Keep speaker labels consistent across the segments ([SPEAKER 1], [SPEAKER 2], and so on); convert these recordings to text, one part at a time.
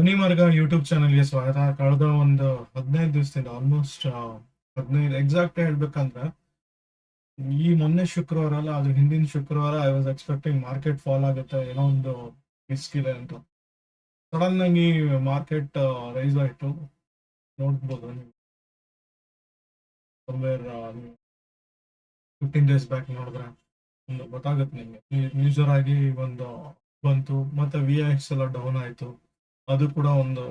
[SPEAKER 1] ಮುನಿಮರ್ಗ YouTube ಚಾನಲ್ಗೆ ಸ್ವಾಗತ. ಕಳೆದ ಒಂದು ಹದಿನೈದು ದಿವಸದಿಂದ ಆಲ್ಮೋಸ್ಟ್ ಹದಿನೈದು ಎಕ್ಸಾಕ್ಟ್ ಹೇಳ್ಬೇಕಂದ್ರೆ, ಈ ಮೊನ್ನೆ ಶುಕ್ರವಾರ ಅಲ್ಲ ಅದು ಹಿಂದಿನ ಶುಕ್ರವಾರ I was expecting market fall ಆಗುತ್ತೆ, ಏನೋ ಒಂದು ರಿಸ್ಕ್ ಇದೆ ಅಂತ. ಸಡನ್ ಆಗಿ ಮಾರ್ಕೆಟ್ ರೈಸ್ ಆಯಿತು. ನೋಡ್ಬೋದು. ನೀವು ಫಿಫ್ಟೀನ್ ಡೇಸ್ ಬ್ಯಾಕ್ ನೋಡಿದ್ರೆ ಒಂದು ಗೊತ್ತಾಗುತ್ತೆ ನಿಮಗೆ. ಯೂಸರ್ ಆಗಿ ಒಂದು ಬಂತು. ಮತ್ತೆ ವಿ ಎಕ್ಸ್ ಎಲ್ಲ ಡೌನ್ ಆಯಿತು. ಅದು ಕೂಡ ಒಂದು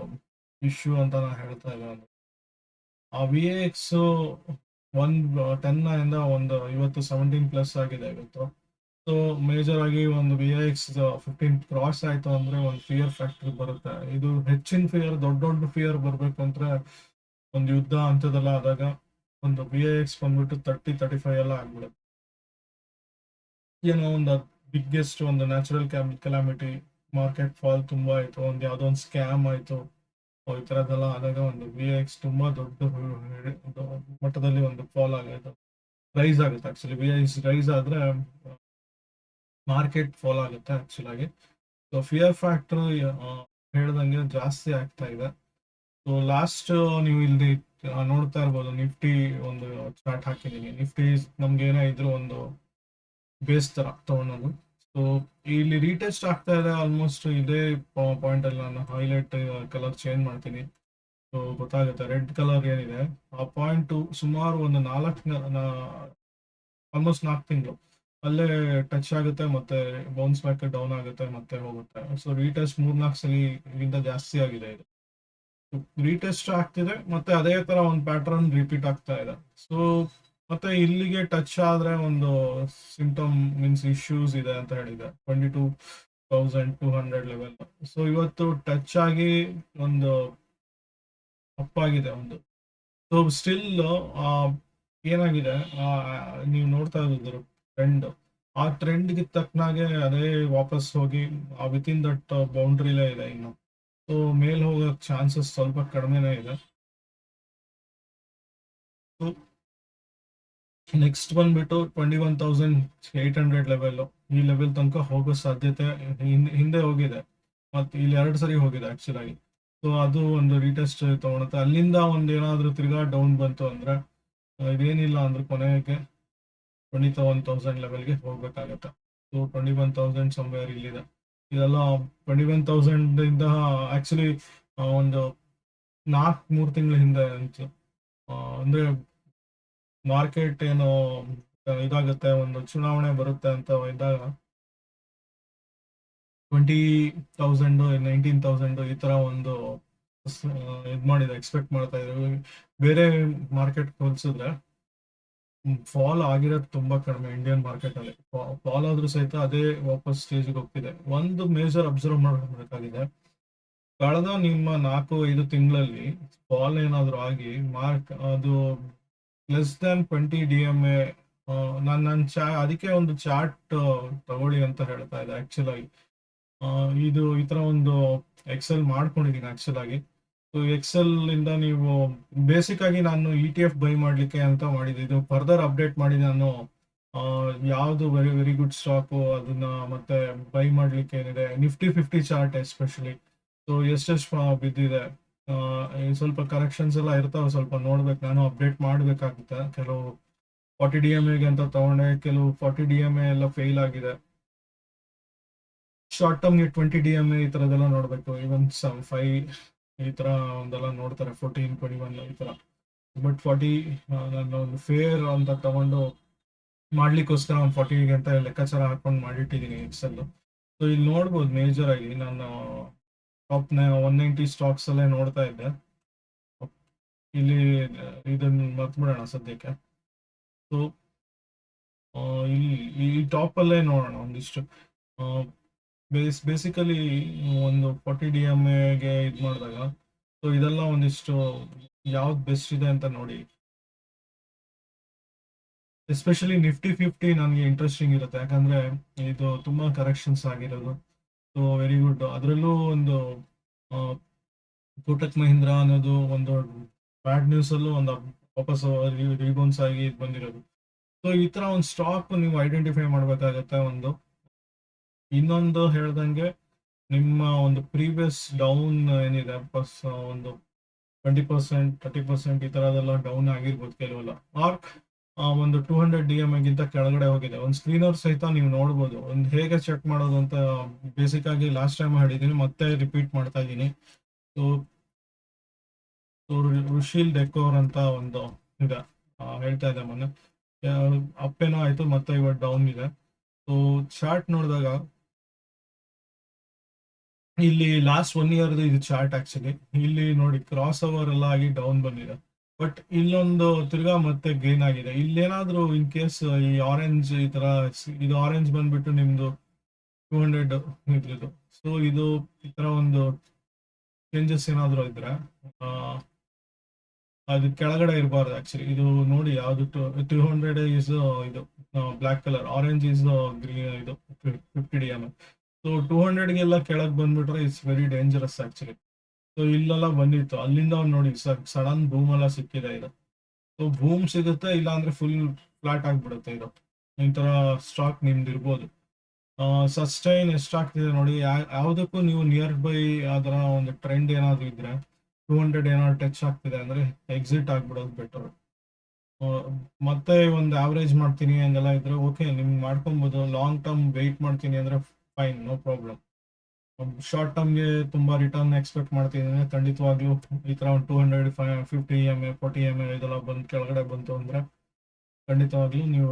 [SPEAKER 1] ಇಶ್ಯೂ ಅಂತ ನಾನು ಹೇಳ್ತಾ ನಾನು ಆ ವಿ ಎಕ್ಸ್ ಒನ್ ಟೆನ್ ಇಂದ ಒಂದು ಇವತ್ತು ಸೆವೆಂಟೀನ್ ಪ್ಲಸ್ ಆಗಿದೆ ಇವತ್ತು ಸೊ ಮೇಜರ್ ಆಗಿ ಒಂದು ವಿ ಎಕ್ಸ್ ಫಿಫ್ಟೀನ್ ಕ್ರಾಸ್ ಆಯ್ತು ಅಂದ್ರೆ ಒಂದು ಫಿಯರ್ ಫ್ಯಾಕ್ಟರ್ ಬರುತ್ತೆ. ಇದು ಹೆಚ್ಚಿನ ಫಿಯರ್ ದೊಡ್ಡ ದೊಡ್ಡ ಫಿಯರ್ ಬರಬೇಕು ಅಂದ್ರೆ ಒಂದು ಯುದ್ಧ ಅಂತದೆಲ್ಲ ಆದಾಗ ಒಂದು ವಿ ಎಕ್ಸ್ ಬಂದ್ಬಿಟ್ಟು ತರ್ಟಿ ತರ್ಟಿ ಫೈವ್ ಎಲ್ಲ ಆಗ್ಬಿಡುತ್ತೆ. ಏನೋ ಒಂದು ಬಿಗ್ಗೆಸ್ಟ್ ಒಂದು ನ್ಯಾಚುರಲ್ ಕೆಲಾಮಿಟಿ ಮಾರ್ಕೆಟ್ ಫಾಲ್ ತುಂಬಾ ಆಯ್ತು, ಒಂದು ಯಾವ್ದೊಂದು ಸ್ಕ್ಯಾಮ್ ಆಯ್ತು ಈ ತರದೆಲ್ಲ ಆದಾಗ ಒಂದು ವಿ ಎಕ್ಸ್ ತುಂಬಾ ದೊಡ್ಡ ಒಂದು ಮಟ್ಟದಲ್ಲಿ ಒಂದು ಫಾಲ್ ಆಗುತ್ತೆ ರೈಸ್ ಆಗುತ್ತೆ ಆಕ್ಚುಲಿ ವಿ ಎಕ್ಸ್ ರೈಸ್ ಆದ್ರೆ ಮಾರ್ಕೆಟ್ ಫಾಲ್ ಆಗುತ್ತೆ ಆಕ್ಚುಲ್ ಆಗಿ. ಸೊ ಫಿಯರ್ ಫ್ಯಾಕ್ಟರ್ ಹೇಳ್ದಂಗೆ ಜಾಸ್ತಿ ಆಗ್ತಾ ಇದೆ. ಸೊ ಲಾಸ್ಟ್ ನೀವು ಇಲ್ಲಿ ನೋಡ್ತಾ ಇರ್ಬೋದು ನಿಫ್ಟಿ ಒಂದು ಚಾರ್ಟ್ ಹಾಕಿದ್ದೀನಿ. ನಿಫ್ಟಿ ನಮ್ಗೆ ಏನೇ ಇದ್ರು ಒಂದು ಬೇಸ್ ತರ ತಗೊಳೋದು ಸೊ ಇಲ್ಲಿ ರೀಟೆಸ್ಟ್ ಆಗ್ತಾ ಇದೆ ಆಲ್ಮೋಸ್ಟ್ ಇದೇ ಪಾಯಿಂಟ್ ಅಲ್ಲಿ ನಾನು ಹೈಲೈಟ್ ಕಲರ್ ಚೇಂಜ್ ಮಾಡ್ತೀನಿ. ಸೊ ಗೊತ್ತಾಗುತ್ತೆ ರೆಡ್ ಕಲರ್ ಏನಿದೆ? ಆ ಪಾಯಿಂಟ್ ಸುಮಾರು ಒಂದು ನಾಲ್ಕು ಆಲ್ಮೋಸ್ಟ್ ನಾಲ್ಕು ತಿಂಗಳು. ಅಲ್ಲೇ ಟಚ್ ಆಗುತ್ತೆ ಮತ್ತೆ ಬೌನ್ಸ್ ಬ್ಯಾಕ್ ಡೌನ್ ಆಗುತ್ತೆ ಮತ್ತೆ ಹೋಗುತ್ತೆ. ಸೊ ರೀಟೆಸ್ಟ್ ಮೂರ್ನಾಲ್ಕು ಸಲ ಇದಕ್ಕಿಂತ ಜಾಸ್ತಿ ಆಗಿದೆ ಇದು. ರೀಟೆಸ್ಟ್ ಆಗ್ತಿದೆ ಮತ್ತೆ ಅದೇ ತರ ಒಂದು ಪ್ಯಾಟರ್ನ್ ರಿಪೀಟ್ ಆಗ್ತಾ ಇದೆ. ಸೊ ಮತ್ತೆ ಇಲ್ಲಿಗೆ ಟಚ್ ಆದ್ರೆ ಒಂದು ಸಿಂಟಮ್ ಮೀನ್ಸ್ ಇಶ್ಯೂಸ್ ಇದೆ ಅಂತ ಹೇಳಿದೆ twenty two thousand two hundred level so ಇವತ್ತು ಟಚ್ ಆಗಿ ಒಂದು ಅಪ್ಪಾಗಿದೆ ಒಂದು. ಸೊ ಸ್ಟಿಲ್ ಏನಾಗಿದೆ? ಆ, ನೀವು ನೋಡ್ತಾ ಇರೋದು ಟ್ರೆಂಡ್ ಆ ಟ್ರೆಂಡ್ಗೆ ತಕ್ಕನಾಗೆ ಅದೇ ವಾಪಸ್ ಹೋಗಿ ವಿತಿನ್ ದಟ್ ಬೌಂಡ್ರಿಲೇ ಇದೆ ಇನ್ನು. ಸೊ ಮೇಲ್ ಹೋಗೋ ಚಾನ್ಸಸ್ ಸ್ವಲ್ಪ ಕಡಿಮೆನೇ ಇದೆ. ನೆಕ್ಸ್ಟ್ ಬಂದ್ಬಿಟ್ಟು twenty one thousand eight hundred level ಈ ಲೆವೆಲ್ ತನಕ ಹೋಗೋ ಸಾಧ್ಯತೆ ಹಿಂದೆ ಹೋಗಿದೆ. ಮತ್ತೆ ಇಲ್ಲಿ ಎರಡು ಸರಿ ಹೋಗಿದೆ ಆಕ್ಚುಲ್ ಆಗಿ. ಸೊ ಅದು ಒಂದು ರೀಟೆಸ್ಟ್ ತಗೊಳುತ್ತೆ. ಅಲ್ಲಿಂದ ಒಂದು ಏನಾದ್ರೂ ತಿರ್ಗಾ ಡೌನ್ ಬಂತು ಅಂದ್ರೆ ಇದೇನಿಲ್ಲ ಅಂದ್ರೆ ಕೊನೆಗೆ ಟ್ವೆಂಟಿ ಒನ್ ತೌಸಂಡ್ ಲೆವೆಲ್ಗೆ ಹೋಗ್ಬೇಕಾಗತ್ತೆ. So twenty one thousand somewhere ಇಲ್ಲಿದೆ. ಇದೆಲ್ಲ ಟ್ವೆಂಟಿ ಒನ್ ತೌಸಂಡ್ ಇಂದ ಆಕ್ಚುಲಿ ಒಂದು ನಾಲ್ಕು ಮೂರು ತಿಂಗಳ ಹಿಂದೆ ಅಂತ. ಅಂದ್ರೆ ಮಾರ್ಕೆಟ್ ಏನು ಇದಾಗುತ್ತೆ, ಒಂದು ಚುನಾವಣೆ ಬರುತ್ತೆ ಅಂತ ಇದ್ದಾಗ ಟ್ವೆಂಟಿ ತೌಸಂಡ್ ನೈನ್ಟೀನ್ ತೌಸಂಡ್ ಈ ತರ ಒಂದು ಇದು ಮಾಡಿದೆ ಎಕ್ಸ್ಪೆಕ್ಟ್ ಮಾಡ್ತಾ ಇದ್ರು ಬೇರೆ ಮಾರ್ಕೆಟ್ ಹೋಲಿಸಿದ್ರೆ ಫಾಲ್ ಆಗಿರೋದು ತುಂಬಾ ಕಡಿಮೆ ಇಂಡಿಯನ್ ಮಾರ್ಕೆಟ್ ಅಲ್ಲಿ. ಫಾಲ್ ಆದ್ರೂ ಸಹಿತ ಅದೇ ವಾಪಸ್ ಸ್ಟೇಜ್ಗೆ ಹೋಗ್ತಿದೆ. ಒಂದು ಮೇಜರ್ ಅಬ್ಸರ್ವ್ ಮಾಡಬೇಕಾಗಿದೆ. ಕಳೆದ ನಿಮ್ಮ ನಾಲ್ಕು, ಐದು ತಿಂಗಳಲ್ಲಿ ಫಾಲ್ ಏನಾದರೂ ಆಗಿ ಮಾರ್ಕ್ ಅದು less than twenty D M A ನಾನು ನನ್ನ ಚಾ, ಅದಕ್ಕೆ ಒಂದು ಚಾರ್ಟ್ ತಗೊಳ್ಳಿ ಅಂತ ಹೇಳ್ತಾ ಇದೆ ಆಕ್ಚುಲ್ ಆಗಿ. ಇದು ಈ ಥರ ಒಂದು ಎಕ್ಸೆಲ್ ಮಾಡ್ಕೊಂಡಿದ್ದೀನಿ ಆಕ್ಚುಲ್ ಆಗಿ. ಸೊ ಎಕ್ಸೆಲ್ ಇಂದ ನೀವು ಬೇಸಿಕ್ ಆಗಿ ನಾನು ಇ ಟಿ ಎಫ್ ಬೈ ಮಾಡಲಿಕ್ಕೆ ಅಂತ ಮಾಡಿದ್ದೆ. ಇದು ಫರ್ದರ್ ಅಪ್ಡೇಟ್ ಮಾಡಿ ನಾನು ಯಾವುದು ವೆರಿ ವೆರಿ ಗುಡ್ ಸ್ಟಾಕು ಅದನ್ನ ಮತ್ತೆ ಬೈ ಮಾಡ್ಲಿಕ್ಕೆ ಏನಿದೆ Nifty fifty chart especially so ಎಷ್ಟೆಷ್ಟು ಬಿದ್ದಿದೆ. ಸ್ವಲ್ಪ ಕರೆಕ್ಷನ್ಸ್ ಎಲ್ಲ ಇರ್ತಾವೆ, ಸ್ವಲ್ಪ ನೋಡ್ಬೇಕು. ನಾನು ಅಪ್ಡೇಟ್ ಮಾಡ್ಬೇಕಾಗುತ್ತೆ. ಕೆಲವು ಫಾರ್ಟಿ ಡಿ ಎಂ ಎಗೆ ಅಂತ ತಗೊಂಡೆ, ಕೆಲವು ಫಾರ್ಟಿ ಡಿ ಎಂ ಎಲ್ಲ ಫೇಲ್ ಆಗಿದೆ. ಶಾರ್ಟ್ ಟರ್ಮ್ಗೆ ಟ್ವೆಂಟಿ ಡಿ ಎಂ ಎ ಈ ಥರದ್ದೆಲ್ಲ ನೋಡಬೇಕು. ಈವನ್ ಸಮ್ ಫೈವ್ ಈ ಥರ ಒಂದೆಲ್ಲ ನೋಡ್ತಾರೆ ಫೋರ್ಟೀನ್ ಟ್ವೆಂಟಿ ಒನ್ ಈ ಥರ ಬಟ್ ಫಾರ್ಟಿ ನಾನು ಫೇರ್ ಅಂತ ತಗೊಂಡು ಮಾಡ್ಲಿಕ್ಕೋಸ್ಕರ ಒಂದು ಫಾರ್ಟಿ ಅಂತ ಲೆಕ್ಕಾಚಾರ ಹಾಕೊಂಡು ಮಾಡಿಟ್ಟಿದ್ದೀನಿ ಎಕ್ಸೆಲ್ ಸೊ ಇಲ್ಲಿ ನೋಡ್ಬೋದು ಮೇಜರ್ ಆಗಿ. ನಾನು ಟಾಪ್ ಒನ್ ನೈಂಟಿ ಸ್ಟಾಕ್ಸ್ ಅಲ್ಲೇ ನೋಡ್ತಾ ಇದ್ದೆ. ಇಲ್ಲಿ ಇದನ್ನ ಮರ್ತ್ಬಿಡೋಣ ಸದ್ಯಕ್ಕೆ. ಸೊ ಇಲ್ಲಿ ಈ ಟಾಪ್ ಅಲ್ಲೇ ನೋಡೋಣ ಒಂದಿಷ್ಟು. ಬೇಸ್ ಬೇಸಿಕಲಿ ಒಂದು ಫಾರ್ಟಿ ಡಿ ಎಂ ಎಗೆ ಇದು ಮಾಡಿದಾಗ. ಸೊ ಇದೆಲ್ಲ ಒಂದಿಷ್ಟು ಯಾವ್ದು ಬೆಸ್ಟ್ ಇದೆ ಅಂತ ನೋಡಿ. ಎಸ್ಪೆಷಲಿ ನಿಫ್ಟಿ ಫಿಫ್ಟಿ ನನಗೆ ಇಂಟ್ರೆಸ್ಟಿಂಗ್ ಇರುತ್ತೆ. ಯಾಕಂದ್ರೆ ಇದು ತುಂಬಾ ಕರೆಕ್ಷನ್ಸ್ ಆಗಿರೋದು. ಸೊ ವೆರಿ ಗುಡ್ ಅದರಲ್ಲೂ ಒಂದು ಕೋಟಕ್ ಮಹೀಂದ್ರ ಅನ್ನೋದು ಒಂದು ಬ್ಯಾಡ್ ನ್ಯೂಸ್ ಅಲ್ಲೂ ಒಂದು ವಾಪಸ್ ರಿಬೌನ್ಸ್ ಆಗಿ ಬಂದಿರೋದು. ಸೊ ಈ ತರ ಒಂದು ಸ್ಟಾಕ್ ನೀವು ಐಡೆಂಟಿಫೈ ಮಾಡ್ಬೇಕಾಗತ್ತೆ ಒಂದು. ಇನ್ನೊಂದು ಹೇಳ್ದಂಗೆ ನಿಮ್ಮ ಒಂದು ಪ್ರೀವಿಯಸ್ ಡೌನ್ ಏನಿದೆ ಪ್ಲಸ್ ಒಂದು ಟ್ವೆಂಟಿ ಪರ್ಸೆಂಟ್ ತರ್ಟಿ ಪರ್ಸೆಂಟ್ ಈ ತರದೆಲ್ಲ ಡೌನ್ ಆಗಿರ್ಬೋದು ಕೆಲವೆಲ್ಲ. ಆರ್ ಒಂದು ಟೂ ಹಂಡ್ರೆಡ್ ಡಿ ಎಂ ಗಿಂತ ಕೆಳಗಡೆ ಹೋಗಿದೆ. ಒಂದು ಸ್ಕ್ರೀನರ್ ಸಹಿತ ನೀವು ನೋಡ್ಬೋದು. ಒಂದು ಹೇಗೆ ಚೆಕ್ ಮಾಡೋದು ಅಂತ ಬೇಸಿಕ್ ಆಗಿ ಲಾಸ್ಟ್ ಟೈಮ್ ಹೇಳಿದ್ದೀನಿ ಮತ್ತೆ ರಿಪೀಟ್ ಮಾಡ್ತಾ ಇದ್ದೀನಿ. ಸೊ ಋಷಿಲ್ ಡೆಕೋರ್ ಅಂತ ಒಂದು ಇದೆ. ಆ, ಹೇಳ್ತಾ ಇದ್ದೆ ಮೊನ್ನೆ. ಅಪ್ಪೇನೋ ಆಯ್ತು ಮತ್ತೆ ಇವತ್ತು ಡೌನ್ ಇದೆ. ಸೊ ಚಾರ್ಟ್ ನೋಡಿದಾಗ ಇಲ್ಲಿ ಲಾಸ್ಟ್ ಒನ್ ಇಯರ್ ಇದು ಚಾರ್ಟ್ ಆ್ಯಕ್ಚುಲಿ ಇಲ್ಲಿ ನೋಡಿ ಕ್ರಾಸ್ ಓವರ್ ಎಲ್ಲ ಆಗಿ ಡೌನ್ ಬಂದಿದೆ. ಬಟ್ ಇಲ್ಲೊಂದು ತಿರ್ಗಾ ಮತ್ತೆ ಗ್ರೀನ್ ಆಗಿದೆ. ಇಲ್ಲೇನಾದ್ರೂ ಇನ್ ಕೇಸ್ ಈ ಆರೆಂಜ್ ಈ ತರ ಇದು ಆರೆಂಜ್ ಬಂದ್ಬಿಟ್ಟು ನಿಮ್ದು ಟೂ ಹಂಡ್ರೆಡ್ ಇದ್ರದ್ದು ಸೊ ಇದು ಈ ತರ ಒಂದು ಚೇಂಜಸ್ ಏನಾದ್ರು ಇದ್ರೆ ಅದು ಕೆಳಗಡೆ ಇರಬಾರ್ದು ಆಕ್ಚುಲಿ ಇದು ನೋಡಿ ಯಾವ್ದು ಟೂ ಹಂಡ್ರೆಡ್ ಇಸ್ ಇದು black colour orange is green ಇದು fifty D M so two ಹಂಡ್ರೆಡ್ಗೆಲ್ಲ ಕೆಳಗೆ ಬಂದ್ಬಿಟ್ರೆ it's very dangerous actually so ಇಲ್ಲೆಲ್ಲ ಬಂದಿತ್ತು. ಅಲ್ಲಿಂದ ಅವ್ನು ನೋಡಿ ಸಡನ್ ಬೂಮ್ ಎಲ್ಲ ಸಿಕ್ಕಿದೆ ಇದು. ಸೊ ಬೂಮ್ ಸಿಗುತ್ತೆ ಇಲ್ಲ ಅಂದ್ರೆ ಫುಲ್ ಫ್ಲಾಟ್ ಆಗ್ಬಿಡುತ್ತೆ ಇದು. ತರ ಸ್ಟಾಕ್ ನಿಮ್ದು ಇರ್ಬೋದು. ಸಸ್ಟೈನ್ ಎಷ್ಟಾಗ್ತಿದೆ ನೋಡಿ ಯಾವುದಕ್ಕೂ ನೀವು ನಿಯರ್ ಬೈ ಅದರ ಒಂದು ಟ್ರೆಂಡ್ ಏನಾದ್ರು ಇದ್ರೆ ಟೂ ಹಂಡ್ರೆಡ್ ಏನಾದ್ರು ಟಚ್ ಆಗ್ತಿದೆ ಅಂದ್ರೆ ಎಕ್ಸಿಟ್ ಆಗ್ಬಿಡೋದು ಬೆಟರ್ ಮತ್ತೆ ಒಂದು ಆವರೇಜ್ ಮಾಡ್ತೀನಿ ಹಂಗೆಲ್ಲ ಇದ್ರೆ ಓಕೆ ನಿಮ್ಗೆ ಮಾಡ್ಕೊಬೋದು ಲಾಂಗ್ ಟರ್ಮ್ ವೆಯ್ಟ್ ಮಾಡ್ತೀನಿ ಅಂದ್ರೆ ಫೈನ್ ನೋ ಪ್ರಾಬ್ಲಮ್ ಶಾರ್ಟ್ ಟರ್ಮ್ಗೆ ತುಂಬಾ ರಿಟರ್ನ್ ಎಕ್ಸ್ಪೆಕ್ಟ್ ಮಾಡ್ತಿದ್ದೀನಿ. ಖಂಡಿತವಾಗ್ಲೂ ಈ ತರ ಒಂದು two hundred five fifty M A forty M A ಇದೆಲ್ಲ ಬಂದು ಕೆಳಗಡೆ ಬಂತು ಅಂದ್ರೆ ಖಂಡಿತವಾಗ್ಲೂ ನೀವು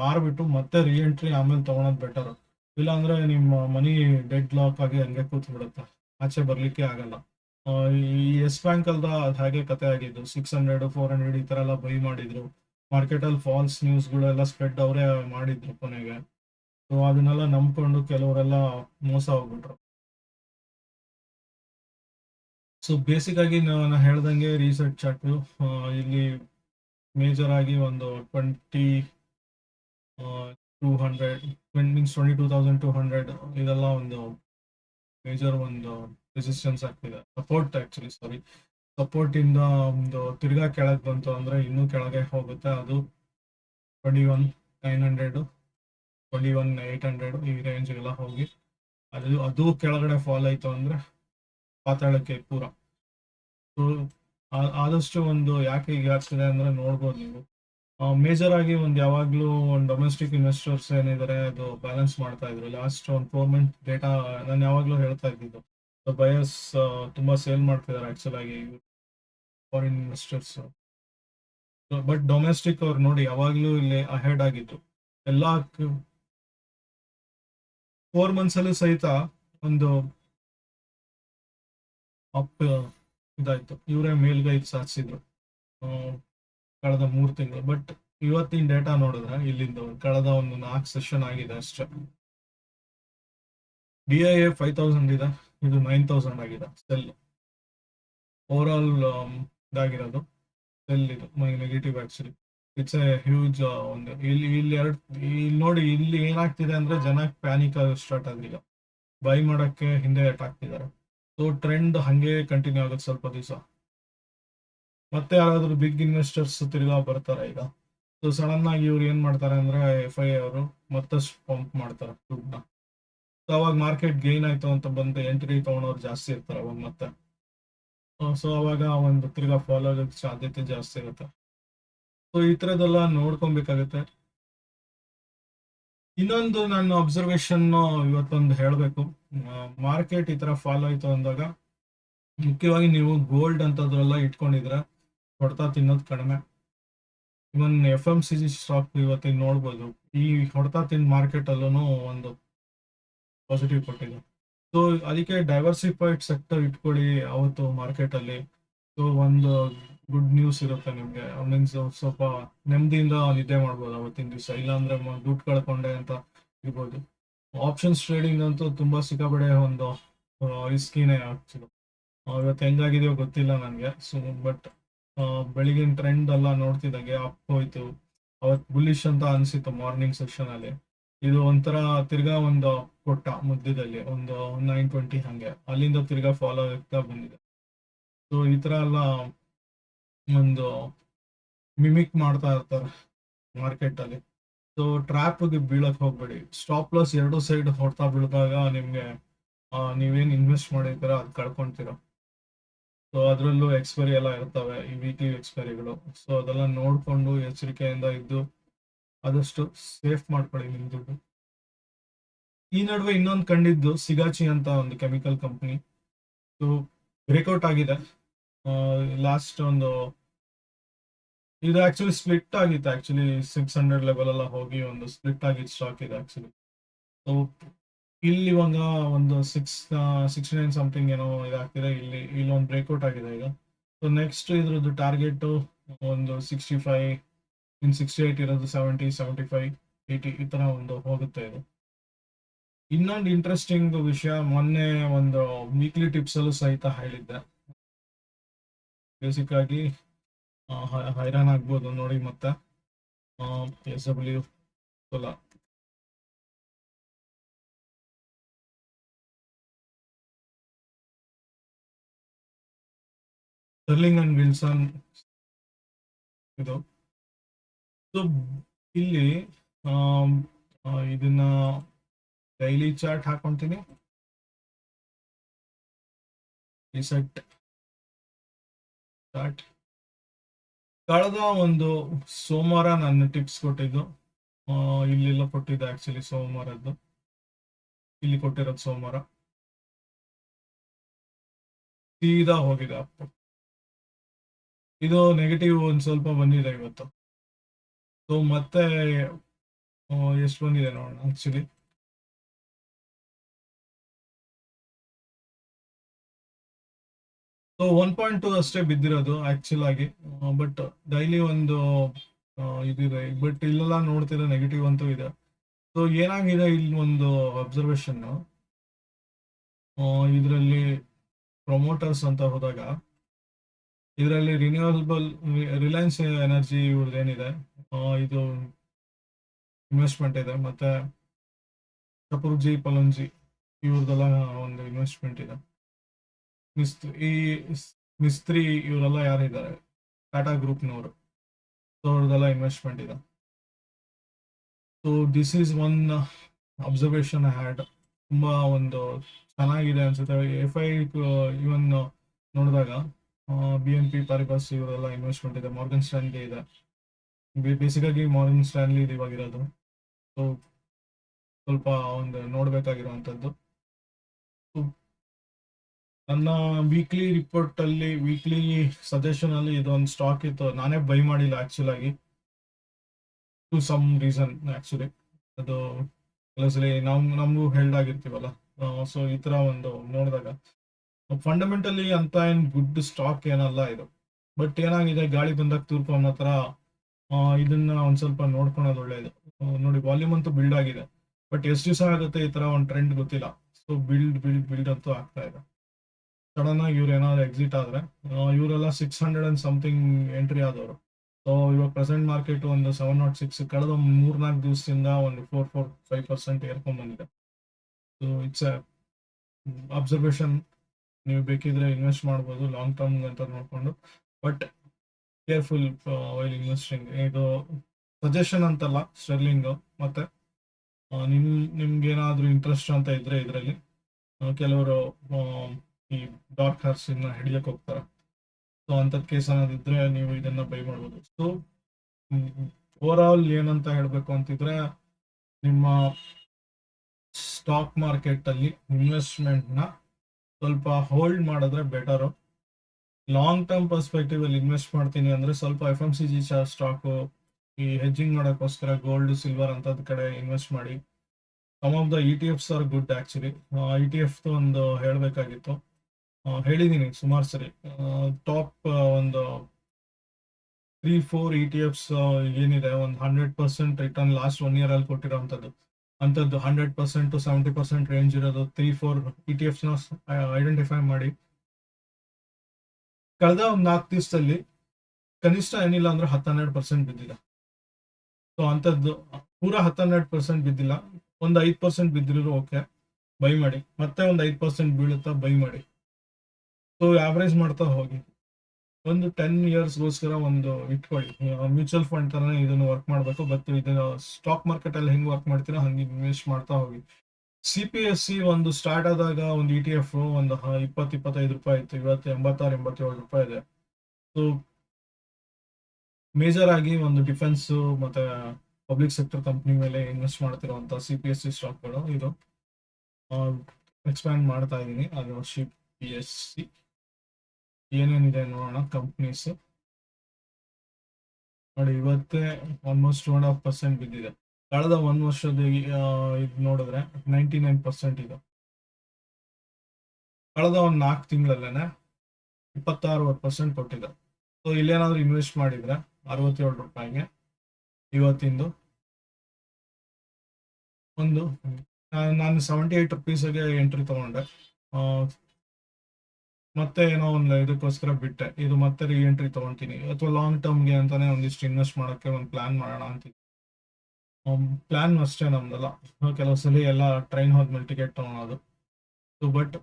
[SPEAKER 1] ಮಾರಿಬಿಟ್ಟು ಮತ್ತೆ ರೀ ಎಂಟ್ರಿ ಆಮೇಲೆ ತಗೊಳೋದು ಬೆಟರ್ ಇಲ್ಲಾಂದ್ರೆ ನಿಮ್ಮ ಮನಿ ಡೆಡ್ ಲಾಕ್ ಆಗಿ ಹಂಗೆ ಕೂತ್ ಬಿಡುತ್ತೆ ಆಚೆ ಬರ್ಲಿಕ್ಕೆ ಆಗಲ್ಲ. ಈ ಎಸ್ ಬ್ಯಾಂಕ್ ಅಲ್ದ ಅದು ಹಾಗೆ ಕತೆ ಆಗಿದ್ದು. ಸಿಕ್ಸ್ ಹಂಡ್ರೆಡ್ ಫೋರ್ ಹಂಡ್ರೆಡ್ ಈ ತರ ಎಲ್ಲ ಬೈ ಮಾಡಿದ್ರು. ಮಾರ್ಕೆಟ್ ಅಲ್ಲಿ ಫಾಲ್ಸ್ ನ್ಯೂಸ್ಗಳೆಲ್ಲ ಸ್ಪ್ರೆಡ್ ಅವರೇ ಮಾಡಿದ್ರು ಕೊನೆಗೆ. ಸೊ ಅದನ್ನೆಲ್ಲ ನಂಬ್ಕೊಂಡು ಕೆಲವರೆಲ್ಲ ಮೋಸ ಹೋಗ್ಬಿಟ್ರು ಸೊ ಬೇಸಿಕ್ ಆಗಿ ನಾನು ಹೇಳ್ದಂಗೆ ರೀಸೆಟ್ ಚಾರ್ಟ್ ಇಲ್ಲಿ ಮೇಜರ್ ಆಗಿ ಒಂದು twenty two hundred means twenty two thousand two hundred ಇದೆಲ್ಲ ಒಂದು ಮೇಜರ್ ಒಂದು ರೆಸಿಸ್ಟೆನ್ಸ್ ಆಗ್ತಿದೆ. ಸಪೋರ್ಟ್ ಆಕ್ಚುಲಿ ಸಾರಿ ಸಪೋರ್ಟ್ ಇಂದ ಒಂದು ತಿರ್ಗಾ ಕೆಳಗೆ ಬಂತು ಅಂದ್ರೆ ಇನ್ನೂ ಕೆಳಗೆ ಹೋಗುತ್ತೆ. ಅದು twenty one nine hundred twenty one eight hundred ಈ ರೇಂಜ್ಗೆಲ್ಲ ಹೋಗಿ. ಅದು ಅದು ಕೆಳಗಡೆ ಫಾಲ್ ಆಯ್ತು ಅಂದ್ರೆ ಪಾತಾಳಕ್ಕೆ ಪೂರ. ಸೊ ಆದಷ್ಟು ಒಂದು ಯಾಕೆ ಈಗ ಆಗ್ತಿದೆ ಅಂದ್ರೆ ನೋಡ್ಬೋದು ನೀವು. ಮೇಜರ್ ಆಗಿ ಒಂದು ಯಾವಾಗ್ಲೂ ಒಂದು ಡೊಮೆಸ್ಟಿಕ್ ಇನ್ವೆಸ್ಟರ್ಸ್ ಏನಿದ್ದಾರೆ ಅದು ಬ್ಯಾಲೆನ್ಸ್ ಮಾಡ್ತಾ ಇದ್ರು. ಲಾಸ್ಟ್ ಒಂದು ಫೋರ್ ಮಂತ್ ಡೇಟಾ ನಾನು ಯಾವಾಗ್ಲೂ ಹೇಳ್ತಾ ಇದ್ದಿದ್ದು. ಬಯಸ್ ತುಂಬಾ ಸೇಲ್ ಮಾಡ್ತಿದ್ದಾರೆ ಆಕ್ಚುಲ್ ಆಗಿ ಫಾರಿನ್ ಇನ್ವೆಸ್ಟರ್ಸ್ ಬಟ್ ಡೊಮೆಸ್ಟಿಕ್ ಅವ್ರು ನೋಡಿ, ಯಾವಾಗ್ಲೂ ಇಲ್ಲಿ ಅಹೆಡ್ ಆಗಿತ್ತು ಎಲ್ಲಾ ಫೋರ್ ಮಂತ್ಸ್ ಅಲ್ಲೂ ಸಹಿತ ಒಂದು ಅಪ್, ಇದಾಯ್ತು. ಇವರೇ ಮೇಲ್ಗೈ ಸಾಧಿಸಿದ್ರು. ಕಳೆದ ಮೂರು ತಿಂಗಳು. ಬಟ್ ಇವತ್ತಿನ ಡೇಟಾ ನೋಡಿದ್ರೆ ಇಲ್ಲಿಂದ ಕಳೆದ ಒಂದು ನಾಲ್ಕು ಸೆಷನ್ ಆಗಿದೆ ಅಷ್ಟೇ. D I A five thousand ಇದೆ. ಇದು ನೈನ್ ತೌಸಂಡ್ ಆಗಿದೆ. ಸೆಲ್ ಓವರ್ ಆಲ್ ಇದಾಗಿರೋದು. ಸೆಲ್ ಇದು. Negative actually it's a huge ಒಂದು ಇಲ್ಲಿ ಇಲ್ಲಿ ಎರಡು, ಇಲ್ಲಿ ನೋಡಿ, ಇಲ್ಲಿ ಏನಾಗ್ತಿದೆ ಅಂದ್ರೆ ಜನ ಪ್ಯಾನಿಕ್ ಸ್ಟಾರ್ಟ್ ಆಗಿದೆ ಬೈ ಮಾಡೋಕ್ಕೆ ಹಿಂದೆ ಆಗ್ತಿದ್ದಾರೆ. ಸೊ ಟ್ರೆಂಡ್ ಹಂಗೆ ಕಂಟಿನ್ಯೂ ಆಗುತ್ತೆ ಸ್ವಲ್ಪ ದಿವಸ. ಮತ್ತೆ ಯಾರಾದ್ರೂ ಬಿಗ್ ಇನ್ವೆಸ್ಟರ್ಸ್ ತಿರ್ಗಾ ಬರ್ತಾರೆ ಈಗ. ಸೊ ಸಡನ್ ಆಗಿ ಇವ್ರು ಏನ್ ಮಾಡ್ತಾರೆ ಅಂದ್ರೆ ಎಫ್ ಐ ಅವರು ಮತ್ತಷ್ಟು ಪಂಪ್ ಮಾಡ್ತಾರೆ ದುಡ್ಡನ್ನ. ಸೊ ಅವಾಗ ಮಾರ್ಕೆಟ್ ಗೇನ್ ಆಯ್ತು ಅಂತ ಬಂದು ಎಂಟ್ರಿ ತಗೊಳೋರು ಜಾಸ್ತಿ ಇರ್ತಾರೆ ಅವಾಗ ಮತ್ತೆ. ಸೊ ಅವಾಗ ಒಂದು ತಿರ್ಗಾ ಫಾಲೋ ಆಗೋಕ್ಕೆ ಸಾಧ್ಯತೆ ಜಾಸ್ತಿ ಇರುತ್ತೆ. ಸೊ ಈ ತರದೆಲ್ಲ ನೋಡ್ಕೊಬೇಕಾಗತ್ತೆ. ಇನ್ನೊಂದು ನನ್ನ ಅಬ್ಸರ್ವೇಷನ್ ಇವತ್ತೊಂದು ಹೇಳಬೇಕು. ಮಾರ್ಕೆಟ್ ಈ ತರ ಫಾಲೋ ಆಯ್ತು ಅಂದಾಗ, ಮುಖ್ಯವಾಗಿ ನೀವು ಗೋಲ್ಡ್ ಅಂತದ್ರೆಲ್ಲ ಇಟ್ಕೊಂಡಿದ್ರೆ ಹೊಡೆತ ತಿನ್ನೋದು ಕಡಿಮೆ. Even F M C G stock ಇವತ್ತಿನ ನೋಡ್ಬೋದು. ಈ ಹೊಡೆತ ತಿನ್ ಮಾರ್ಕೆಟ್ ಅಲ್ಲೂ ಒಂದು ಪಾಸಿಟಿವ್ ಕೊಟ್ಟಿದೆ. ಸೊ ಅದಕ್ಕೆ ಡೈವರ್ಸಿಫೈಡ್ ಸೆಕ್ಟರ್ ಇಟ್ಕೊಳ್ಳಿ ಅವತ್ತು ಮಾರ್ಕೆಟ್ ಅಲ್ಲಿ. ಸೊ ಒಂದು ಗುಡ್ ನ್ಯೂಸ್ ಇರುತ್ತೆ ನಿಮ್ಗೆ. ಮೀನ್ಸ್ ಸ್ವಲ್ಪ ನೆಮ್ಮದಿಯಿಂದ ನಿದ್ದೆ ಮಾಡ್ಬೋದು ಅವತ್ತಿನ ದಿವಸ. ಇಲ್ಲಾಂದ್ರೆ ದುಡ್ಡು ಕಳ್ಕೊಂಡೆ ಅಂತ ಇರ್ಬೋದು. ಆಪ್ಷನ್ಸ್ ಟ್ರೇಡಿಂಗ್ ಅಂತೂ ತುಂಬಾ ಸಿಕ್ಕಾಪಡೆ ಒಂದು ರಿಸ್ಕಿನೇ ಆಗ್ತಿದೆ. ಇವತ್ತು ಹೆಂಗಾಗಿದೆಯೋ ಗೊತ್ತಿಲ್ಲ ನನಗೆ. ಸೊ ಬಟ್ ಬೆಳಿಗಿನ ಟ್ರೆಂಡ್ ಎಲ್ಲ ನೋಡ್ತಿದ್ದಂಗೆ ಅಪ್ ಹೋಯ್ತು. ಅವತ್ತು ಬುಲಿಶ್ ಅಂತ ಅನಿಸಿತ್ತು ಮಾರ್ನಿಂಗ್ ಸೆಷನ್ ಅಲ್ಲಿ. ಇದು ಒಂಥರ ತಿರ್ಗಾ ಒಂದು ಕೊಟ್ಟ ಮಧ್ಯದಲ್ಲಿ, ಒಂದು ನೈನ್ ಟ್ವೆಂಟಿ ಹಂಗೆ. ಅಲ್ಲಿಂದ ತಿರ್ಗಾ ಫಾಲೋ ಆಗ್ತಾ ಬಂದಿದೆ. ಸೊ, ಈ ತರ ಎಲ್ಲ ಒಂದು ಮಿಮಿಕ್ ಮಾಡ್ತಾ ಇರ್ತಾರೆ ಮಾರ್ಕೆಟ್ ಅಲ್ಲಿ. ಸೊ ಟ್ರ್ಯಾಪ್ಗೆ ಬೀಳಕ್ಕೆ ಹೋಗ್ಬೇಡಿ. ಸ್ಟಾಪ್ ಲಾಸ್ ಎರಡು ಸೈಡ್ ಹೊಡ್ತಾ ಬೀಳಿದಾಗ ನಿಮ್ಗೆ ನೀವೇನು ಇನ್ವೆಸ್ಟ್ ಮಾಡಿರ್ತೀರ ಅದು ಕಳ್ಕೊಂತೀರ. ಸೊ ಅದರಲ್ಲೂ ಎಕ್ಸ್ಪೈರಿ ಎಲ್ಲ ಇರ್ತವೆ, ಈ ವೀಕ್ಲಿ ಎಕ್ಸ್ಪೈರಿಗಳು ಸೊ ಅದೆಲ್ಲ ನೋಡಿಕೊಂಡು ಎಚ್ಚರಿಕೆಯಿಂದ ಇದ್ದು ಆದಷ್ಟು ಸೇಫ್ ಮಾಡ್ಕೊಳ್ಳಿ ನಿಮ್ಮ ದುಡ್ಡು. ಈ ನಡುವೆ ಇನ್ನೊಂದು ಕಂಡಿದ್ದು ಸಿಗಾಚಿ ಅಂತ ಒಂದು ಕೆಮಿಕಲ್ ಕಂಪ್ನಿ ಸೊ ಬ್ರೇಕ್ಔಟ್ ಆಗಿದೆ. ಲಾಸ್ಟ್ ಒಂದು ಇದು ಆಕ್ಚುಲಿ ಸ್ಪ್ಲಿಟ್ ಆಗಿತ್ತು. ಆಕ್ಚುಲಿ ಸಿಕ್ಸ್ ಹಂಡ್ರೆಡ್ ಲೆವೆಲ್ ಎಲ್ಲ ಹೋಗಿ ಒಂದು ಸ್ಪ್ಲಿಟ್ ಆಗಿದ್ದು ಸ್ಟಾಕ್ ಇದೆ ಆಕ್ಚುಲಿ ಸೊ ಇಲ್ಲಿ ಇವಾಗ ಒಂದು ಸಿಕ್ಸ್ ಸಿಕ್ಸ್ಟಿ ನೈನ್ ಸಮಥಿಂಗ್ ಏನೋ ಇದಾಗ್ತಿದೆ. ಇಲ್ಲಿ ಇಲ್ಲಿ ಒಂದು ಬ್ರೇಕ್ಔಟ್ ಆಗಿದೆ ಈಗ. ಸೊ ನೆಕ್ಸ್ಟ್ ಇದ್ರದ್ದು ಟಾರ್ಗೆಟ್ ಒಂದು sixty five in sixty eight ಇರೋದು ಸೆವೆಂಟಿ ಸೆವೆಂಟಿ ಫೈವ್ ಏಯ್ಟಿ ಈ ಥರ ಒಂದು ಹೋಗುತ್ತೆ ಇದು. ಇನ್ನೊಂದು ಇಂಟ್ರೆಸ್ಟಿಂಗ್ ವಿಷಯ ಮೊನ್ನೆ ಒಂದು ವೀಕ್ಲಿ ಟಿಪ್ಸ್ ಅಲ್ಲೂ ಸಹಿತ ಹೇಳಿದ್ದೆ. ಬೇಸಿಕ್ ಆಗಿ ಹೈರಾಣ ಆಗ್ಬೋದು ನೋಡಿ ಮತ್ತೆ. S W solar Sterling and Wilson ಇದು. ಸೊ ಇಲ್ಲಿ ಇದನ್ನ ಡೈಲಿ ಚಾರ್ಟ್ ಹಾಕೊಂತೀನಿ. ರಿಸೆಟ್ ಚಾರ್ಟ್ ಕಳೆದ ಒಂದು ಸೋಮವಾರ ನನ್ನ ಟಿಪ್ಸ್ ಕೊಟ್ಟಿದ್ದು. ಇಲ್ಲೆಲ್ಲ ಕೊಟ್ಟಿದ್ದು ಆಕ್ಚುಲಿ ಸೋಮವಾರದ್ದು. ಇಲ್ಲಿ ಕೊಟ್ಟಿರೋದು ಸೋಮವಾರ. ಸೀದಾ ಹೋಗಿದೆ ಇದು ನೆಗೆಟಿವ್ ಒಂದು ಸ್ವಲ್ಪ ಬಂದಿದೆ ಇವತ್ತು. ಸೊ ಮತ್ತೆ ಎಷ್ಟು ಬಂದಿದೆ ನೋಡೋಣ actually so one point two ಅಷ್ಟೇ ಬಿದ್ದಿರೋದು ಆಕ್ಚುಲ್ ಆಗಿ. ಬಟ್ ಡೈಲಿ ಒಂದು ಇದಿದೆ. ಬಟ್ ಇಲ್ಲೆಲ್ಲ ನೋಡ್ತಿರೋ ನೆಗೆಟಿವ್ ಅಂತೂ ಇದೆ. ಸೊ ಏನಾಗಿದೆ ಇಲ್ಲಿ ಒಂದು ಅಬ್ಸರ್ವೇಷನ್ ಇದರಲ್ಲಿ ಪ್ರಮೋಟರ್ಸ್ ಅಂತ ಹೋದಾಗ ಇದರಲ್ಲಿ ರಿನ್ಯೂವಬಲ್ ರಿಲಯನ್ಸ್ ಎನರ್ಜಿ ಇವ್ರದ್ದು ಏನಿದೆ? ಆ, ಇದು ಇನ್ವೆಸ್ಟ್ಮೆಂಟ್ ಇದೆ. ಮತ್ತೆ ಕಪೂರ್ಜಿ ಪಲಂಜಿ ಇವ್ರದ್ದೆಲ್ಲ ಒಂದು ಇನ್ವೆಸ್ಟ್ಮೆಂಟ್ ಇದೆ. ಮಿಸ್ತ್ರಿ ಈ ಮಿಸ್ತ್ರಿ ಇವರೆಲ್ಲ ಯಾರಿದ್ದಾರೆ? ಟಾಟಾ ಗ್ರೂಪ್ನವರು ಸೊ ಅವ್ರದ್ದೆಲ್ಲ ಇನ್ವೆಸ್ಟ್ಮೆಂಟ್ ಇದೆ. So this is one observation had ತುಂಬಾ ಒಂದು ಚೆನ್ನಾಗಿದೆ ಅನ್ಸುತ್ತೆ. ಎಫ್ ಐ ಇವನ್ ನೋಡಿದಾಗ ಬಿ ಎನ್ ಪಿ ಪಾರಿಬಾಸ್ ಇವರೆಲ್ಲ ಇನ್ವೆಸ್ಟ್ಮೆಂಟ್ ಇದೆ. ಮಾರ್ಗನ್ ಸ್ಟ್ಯಾನ್ಲಿ ಇದೆ. ಬೇಸಿಕಾಗಿ ಮಾರ್ಗನ್ ಸ್ಟ್ಯಾನ್ಲಿ ಇದು ಇವಾಗಿರೋದು. ಸೊ ಸ್ವಲ್ಪ ಒಂದು ನೋಡಬೇಕಾಗಿರುವಂಥದ್ದು. ನನ್ನ ವೀಕ್ಲಿ ರಿಪೋರ್ಟ್ ಅಲ್ಲಿ ವೀಕ್ಲಿ ಸಜೆಷನ್ ಅಲ್ಲಿ ಇದೊಂದು ಸ್ಟಾಕ್ ಇತ್ತು. ನಾನೇ ಬೈ ಮಾಡಿಲ್ಲ ಆಕ್ಚುಲ್ ಆಗಿ. ಟು ಸಮ್ ರೀಸನ್ ಆಕ್ಚುಲಿ ಅದು ಕೆಲಸಲಿ ನಮ್, ನಮಗೂ ಹೆಲ್ಡ್ ಆಗಿರ್ತೀವಲ್ಲ. ಸೊ ಈ ತರ ಒಂದು ನೋಡಿದಾಗ. ಫಂಡಮೆಂಟಲಿ ಅಂತ ಏನ್ ಗುಡ್ ಸ್ಟಾಕ್ ಏನಲ್ಲ ಇದು. ಬಟ್ ಏನಾಗಿದೆ, ಗಾಳಿ ಬಂದಾಗ ತೂರ್ಪು ಅನ್ನೋ ತರ ಇದನ್ನ ಒಂದ್ ಸ್ವಲ್ಪ ನೋಡ್ಕೊಳೋದು ಒಳ್ಳೇದು. ನೋಡಿ ವಾಲ್ಯೂಮ್ ಅಂತೂ ಬಿಲ್ಡ್ ಆಗಿದೆ. ಬಟ್ ಎಷ್ಟು ದಿವಸ ಆಗುತ್ತೆ ಈ ತರ ಒಂದು ಟ್ರೆಂಡ್ ಗೊತ್ತಿಲ್ಲ. ಸೊ ಬಿಲ್ಡ್ ಬಿಲ್ಡ್ ಬಿಲ್ಡ್ ಅಂತೂ ಆಗ್ತಾ ಇದೆ. ಸಡನ್ ಆಗಿ ಇವ್ರು ಏನಾದ್ರು ಎಕ್ಸಿಟ್ ಆದ್ರೆ ಇವರೆಲ್ಲ six hundred and something entry ಆದವರು. ಸೊ ಇವಾಗ ಪ್ರೆಸೆಂಟ್ ಮಾರ್ಕೆಟ್ ಒಂದು ಸೆವೆನ್ ನಾಟ್ ಸಿಕ್ಸ್ ಕಳೆದ ಮೂರ್ನಾಲ್ಕು ದಿವಸದಿಂದ ಒಂದು ಫೋರ್ ಫೋರ್ ಫೈವ್ ಪರ್ಸೆಂಟ್ ಏರ್ಕೊಂಡ್ ಬಂದಿದೆ. ಸೊ ಇಟ್ಸ್ ಅಬ್ಸರ್ವೇಷನ್ ನೀವು ಬೇಕಿದ್ರೆ ಇನ್ವೆಸ್ಟ್ ಮಾಡ್ಬೋದು ಲಾಂಗ್ ಟರ್ಮ್ ಅಂತ ನೋಡ್ಕೊಂಡು. ಬಟ್ ಕೇರ್ಫುಲ್ ವೈಲ್ ಇನ್ವೆಸ್ಟಿಂಗ್ ಇದು ಸಜೆಷನ್ ಅಂತಲ್ಲ ಸ್ಟರ್ಲಿಂಗ್ ಮತ್ತೆ ನಿಮ್ ನಿಮ್ಗೆ ಏನಾದ್ರೂ ಇಂಟ್ರೆಸ್ಟ್ ಅಂತ ಇದ್ರೆ ಇದರಲ್ಲಿ ಕೆಲವರು ಈ ಡಾರ್ಕ್ ಹಾರ್ಸ್ ಇನ್ನ ಹಿಡಿಯಕ್ ಹೋಗ್ತಾರೆ. ಸೊ ಅಂತದ್ ಕೇಸ್ ಅನ್ನೋದಿದ್ರೆ ನೀವು ಇದನ್ನ ಬೈ ಮಾಡ್ಬೋದು. ಸೊ ಓವರ್ ಆಲ್ ಏನಂತ ಹೇಳ್ಬೇಕು ಅಂತಿದ್ರೆ, ನಿಮ್ಮ ಸ್ಟಾಕ್ ಮಾರ್ಕೆಟ್ ಅಲ್ಲಿ ಇನ್ವೆಸ್ಟ್ಮೆಂಟ್ನ ಸ್ವಲ್ಪ ಹೋಲ್ಡ್ ಮಾಡಿದ್ರೆ ಬೆಟರ್ ಲಾಂಗ್ ಟರ್ಮ್ ಪರ್ಸ್ಪೆಕ್ಟಿವ್ ಅಲ್ಲಿ ಇನ್ವೆಸ್ಟ್ ಮಾಡ್ತೀನಿ ಅಂದ್ರೆ ಸ್ವಲ್ಪ F M C G stock ಈ ಹೆಜ್ಜಿಂಗ್ ಮಾಡೋಕ್ಕೋಸ್ಕರ ಗೋಲ್ಡ್ ಸಿಲ್ವರ್ ಅಂತದ್ ಕಡೆ ಇನ್ವೆಸ್ಟ್ ಮಾಡಿ. Some of the E T Fs are good actually E T F ಒಂದು ಹೇಳಬೇಕಾಗಿತ್ತು. ಹೇಳಿದ್ದೀನಿ ಸುಮಾರು ಸರಿ. ಟಾಪ್ ಒಂದು three four E T Fs ಏನಿದೆ, ಒಂದು hundred percent return last one year ಅಲ್ಲಿ ಕೊಟ್ಟಿರೋಂಥದ್ದು. ಅಂಥದ್ದು hundred percent to seventy percent range ಇರೋದು ತ್ರೀ ಫೋರ್ ಇ ಟಿ ಎಫ್ಸ್ನ ಐಡೆಂಟಿಫೈ ಮಾಡಿ. ಕಳೆದ ಒಂದು ನಾಲ್ಕು ದಿವಸದಲ್ಲಿ ಕನಿಷ್ಠ ಏನಿಲ್ಲ ಅಂದ್ರೆ ಹತ್ತೆರಡು ಪರ್ಸೆಂಟ್ ಬಿದ್ದಿಲ್ಲ ಸೊ ಅಂಥದ್ದು ಪೂರಾ ಹತ್ತೆರಡು ಪರ್ಸೆಂಟ್ ಬಿದ್ದಿಲ್ಲ. ಒಂದು ಐದು ಪರ್ಸೆಂಟ್ ಬಿದ್ದಿರೋ ಓಕೆ ಬೈ ಮಾಡಿ. ಮತ್ತೆ ಒಂದು ಐದು ಪರ್ಸೆಂಟ್ ಬೀಳುತ್ತಾ ಬೈ ಮಾಡಿ. ಸೊ ಆವ್ರೇಜ್ ಮಾಡ್ತಾ ಹೋಗಿ. ಒಂದು ಟೆನ್ ಇಯರ್ಸ್ಗೋಸ್ಕರ ಒಂದು ಇಟ್ಕೊಳ್ಳಿ ಮ್ಯೂಚುವಲ್ ಫಂಡ್ ತರನೇ ಇದನ್ನು ವರ್ಕ್ ಮಾಡಬೇಕು. ಬಟ್ ಇದು ಸ್ಟಾಕ್ ಮಾರ್ಕೆಟ್ ಅಲ್ಲಿ ಹೆಂಗ್ ವರ್ಕ್ ಮಾಡ್ತೀರಾ, ಹಂಗೆ ಇನ್ವೆಸ್ಟ್ ಮಾಡ್ತಾ ಹೋಗಿ. ಸಿ ಪಿ ಎಸ್ ಸಿ ಒಂದು ಸ್ಟಾರ್ಟ್ ಆದಾಗ ಒಂದು ಇ ಟಿ ಎಫ್ ಒಂದು ಇಪ್ಪತ್ತು ಇಪ್ಪತ್ತೈದು ರೂಪಾಯಿ ಇತ್ತು. ಇವತ್ತು ಎಂಬತ್ತಾರು, ಎಂಬತ್ತೇಳು ರೂಪಾಯಿ ಇದೆ. ಸೊ ಮೇಜರ್ ಆಗಿ ಒಂದು ಡಿಫೆನ್ಸ್ ಮತ್ತೆ ಪಬ್ಲಿಕ್ ಸೆಕ್ಟರ್ ಕಂಪ್ನಿ ಮೇಲೆ ಇನ್ವೆಸ್ಟ್ ಮಾಡ್ತಿರುವಂತಹ ಸಿ ಪಿ ಎಸ್ ಸಿ ಸ್ಟಾಕ್ಗಳು ಇದು. ಎಕ್ಸ್ಪ್ಯಾಂಡ್ ಮಾಡ್ತಾ ಇದ್ದೀನಿ ಅದು ಸಿ ಪಿ ಎಸ್ ಸಿ ಏನೇನಿದೆ ನೋಡೋಣ ಕಂಪ್ನೀಸ್ ನೋಡಿ, ಇವತ್ತೇ almost two and half percent ಬಿದ್ದಿದೆ. ಕಳೆದ ಒಂದು ವರ್ಷದ ಇದು ನೋಡಿದ್ರೆ ನೈಂಟಿ ನೈನ್ ಪರ್ಸೆಂಟ್ ಇದು. ಕಳೆದ ಒಂದು ನಾಲ್ಕು ತಿಂಗಳಲ್ಲೇನೆ ಇಪ್ಪತ್ತಾರು ಪರ್ಸೆಂಟ್ ಕೊಟ್ಟಿದೆ. ಸೊ ಇಲ್ಲೇನಾದ್ರೂ ಇನ್ವೆಸ್ಟ್ ಮಾಡಿದ್ರೆ ಅರವತ್ತೇಳು ರೂಪಾಯಿಗೆ ಇವತ್ತಿಂದು ಒಂದು ನಾನು ಸೆವೆಂಟಿ ಏಟ್ ರುಪೀಸ್ಗೆ ಎಂಟ್ರಿ ತಗೊಂಡೆ. ಮತ್ತೆ ಏನೋ ಒಂದು ಇದಕ್ಕೋಸ್ಕರ ಬಿಟ್ಟೆ. ಇದು ಮತ್ತೆ ರೀ ಎಂಟ್ರಿ ತಗೊಂತೀನಿ. ಅಥವಾ ಲಾಂಗ್ ಟರ್ಮ್ಗೆ ಅಂತಾನೆ ಒಂದಿಷ್ಟು ಇನ್ವೆಸ್ಟ್ ಮಾಡೋಕ್ಕೆ ಒಂದು ಪ್ಲಾನ್ ಮಾಡೋಣ ಅಂತ ಪ್ಲಾನ್ ಅಷ್ಟೇ ನಮ್ದಲ್ಲ. ಕೆಲವು ಸಲ ಎಲ್ಲ ಟ್ರೈನ್ ಹೋದ್ಮೇಲೆ ಟಿಕೆಟ್ ತಗೊಳೋದು. ಸೊ ಬಟ್